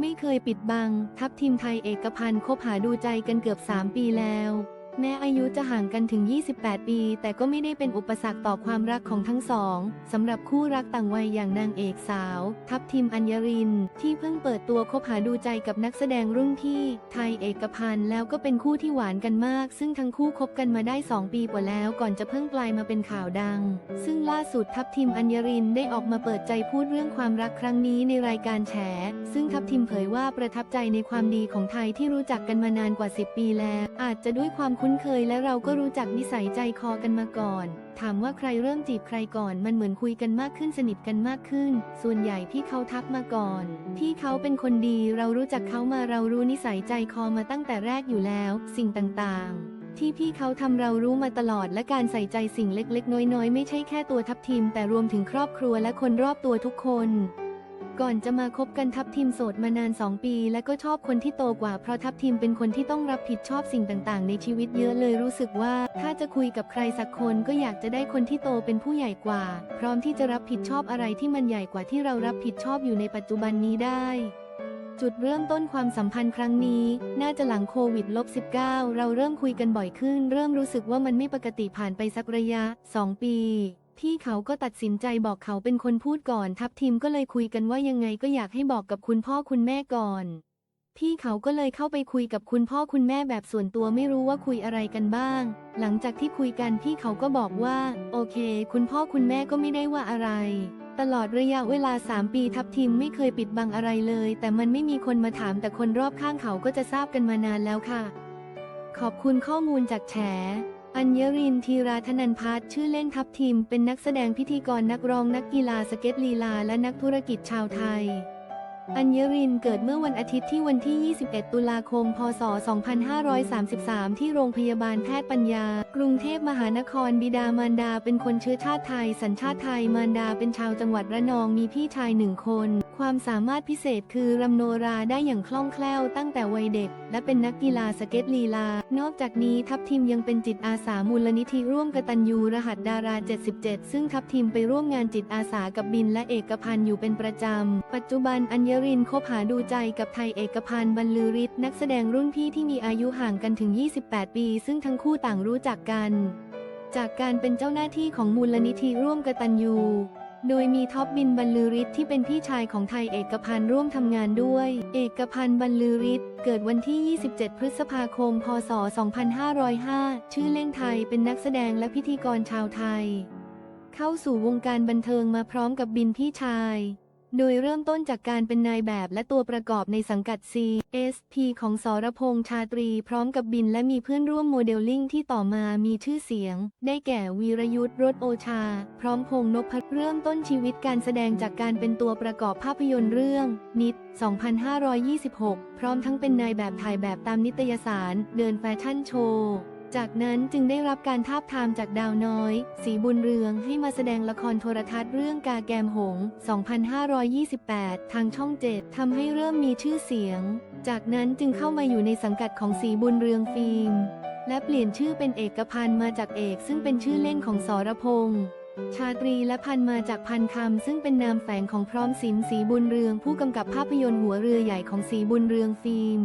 ไม่เคยปิดบัง ทัพทีมไทยเอกพันธ์คบหาดูใจกันเกือบ 3 ปีแล้ว แม้อายุจะห่างกันถึง 28 ปี แต่ก็ไม่ได้เป็นอุปสรรคต่อความรักของทั้งสองสำหรับคู่รักต่างวัยอย่างนางเอกสาว ทัพทีมอัญญริน ที่เพิ่งเปิดตัวคบหาดูใจกับนักแสดงรุ่นพี่ไทยเอกพันธ์แล้วก็เป็นคู่ที่หวานกันมาก ซึ่งทั้งคู่คบกันมาได้ 2 ปีกว่าแล้วก่อนจะเพิ่งกลายมาเป็นข่าวดัง ซึ่งล่าสุดทัพทีมอัญญรินได้ออกมาเปิดใจพูดเรื่องความรักครั้งนี้ในรายการแฉ ซึ่งทัพทีมเผยว่าประทับใจในความดีของไทยที่รู้จักกันมานานกว่า 10 ปีแล้ว อาจจะด้วยความคุ้นเคยและเราก็รู้จักนิสัยใจคอกันมาก่อน ถามว่าใครเริ่มจีบใครก่อนมันเหมือนคุยกันมากขึ้นสนิทกันมากขึ้น ส่วนใหญ่พี่เขาทักมาก่อน พี่เขาเป็นคนดีเรารู้จักเขามาเรารู้นิสัยใจคอมาตั้งแต่แรกอยู่แล้ว สิ่งต่างๆที่พี่เขาทำเรารู้มาตลอดและการใส่ใจสิ่งเล็กๆ น้อยๆ ไม่ใช่แค่ตัวทัพทีม แต่รวมถึงครอบครัวและคนรอบตัวทุกคน ก่อนจะมาคบกันทัพทีมโสดมานาน 2 ปี และก็ชอบคนที่โตกว่าเพราะทัพทีมเป็นคนที่ต้องรับผิดชอบสิ่งต่างๆ ในชีวิตเยอะเลยรู้สึกว่า ถ้าจะคุยกับใครสักคนก็อยากจะได้คนที่โตเป็นผู้ใหญ่กว่า พร้อมที่จะรับผิดชอบอะไรที่มันใหญ่กว่าที่เรารับผิดชอบอยู่ในปัจจุบันนี้ได้จุดเริ่มต้นความสัมพันธ์ครั้งนี้ น่าจะหลังโควิดลบ19เราเริ่มคุยกันบ่อยขึ้น เริ่มรู้สึกว่ามันไม่ปกติผ่านไปสักระยะ 2 ปี พี่เขาก็ตัดสินใจบอกเขาเป็นคนพูดก่อน ทัพทีมก็เลยคุยกันว่ายังไงก็อยากให้บอกกับคุณพ่อคุณแม่ก่อน พี่เขาก็เลยเข้าไปคุยกับคุณพ่อคุณแม่แบบส่วนตัวไม่รู้ว่าคุยอะไรกันบ้าง หลังจากที่คุยกันพี่เขาก็บอกว่า โอเค คุณพ่อคุณแม่ก็ไม่ได้ว่าอะไรตลอดระยะเวลา 3 ปีทัพทีมไม่เคยปิดบังอะไรเลย แต่มันไม่มีคนมาถามแต่คนรอบข้างเขาก็จะทราบกันมานานแล้วค่ะ ขอบคุณข้อมูลจากแฉ อัญญรินทีราธนันพัฒน์ชื่อเล่นทัพทีม เป็นนักแสดงพิธีกรนักร้องนักกีฬาสเก็ตลีลา และนักธุรกิจชาวไทย อัญญรินเกิดเมื่อวันอาทิตย์ที่วันที่ 21 ตุลาคม พศ 2533 ที่โรงพยาบาลแพทย์ปัญญา กรุงเทพมหานครบิดามารดาเป็นคนเชื้อชาติไทย สัญชาติไทย มารดาเป็นชาวจังหวัดระนองมีพี่ชายหนึ่งคน ความสามารถพิเศษคือรำโนราได้อย่างคล่องแคล่วตั้งแต่วัยเด็ก และเป็นนักกีฬาสเก็ตลีลา นอกจากนี้ทัพทีมยังเป็นจิตอาสามูลนิธิร่วมกตัญญูรหัสดารา 77 ซึ่งทัพทีมไปร่วมงานจิตอาสากับบินและเอกพันธ์อยู่เป็นประจำ ปัจจุบันอัญญรินคบหาดูใจกับไทยเอกพันธ์บรรลือฤทธิ์นักแสดงรุ่นพี่ที่มีอายุห่างกันถึง 28 ปี ซึ่งทั้งคู่ต่างรู้จักกัน จากการเป็นเจ้าหน้าที่ของมูลนิธิร่วมกตัญญู โดยมีท็อปบินบรรลือฤทธิ์ที่เป็นพี่ชายของไทยเอกพันธ์ร่วมทำงานด้วย เอกพันธ์บรรลือฤทธิ์เกิดวันที่ 27 พฤษภาคม พศ 2505 ชื่อเล่นไทยเป็นนักแสดงและพิธีกรชาวไทย เข้าสู่วงการบันเทิงมาพร้อมกับบินพี่ชาย โดยเริ่มต้นจากการเป็นนายแบบและตัวประกอบในสังกัด CSP ของสรพงษ์ชาตรี พร้อมกับบินและมีเพื่อนร่วมโมเดลลิ่งที่ต่อมามีชื่อเสียง ได้แก่วีรยุทธ์รถโอชา พร้อมพงษ์นพเริ่มต้นชีวิตการแสดงจากการเป็นตัวประกอบภาพยนตร์เรื่อง นิด 2526 พร้อมทั้งเป็นนายแบบถ่ายแบบตามนิตยสาร เดินแฟชั่นโชว์ จากนั้นจึงได้รับการทาบทามจากดาวน้อย สีบุญเรืองให้มาแสดงละครโทรทัศน์เรื่องกาแกมหง 2528 ทางช่อง7ทำให้เริ่มมีชื่อเสียง จากนั้นจึงเข้ามาอยู่ในสังกัดของสีบุญเรืองฟิล์ม และเปลี่ยนชื่อเป็นเอกพันธ์มาจากเอกซึ่งเป็นชื่อเล่นของสรพงษ์ชาตรีและพันมาจากพันคำซึ่งเป็นนามแฝงของพร้อมสินสีบุญเรืองผู้กำกับภาพยนตร์หัวเรือใหญ่ของสีบุญเรืองฟิล์ม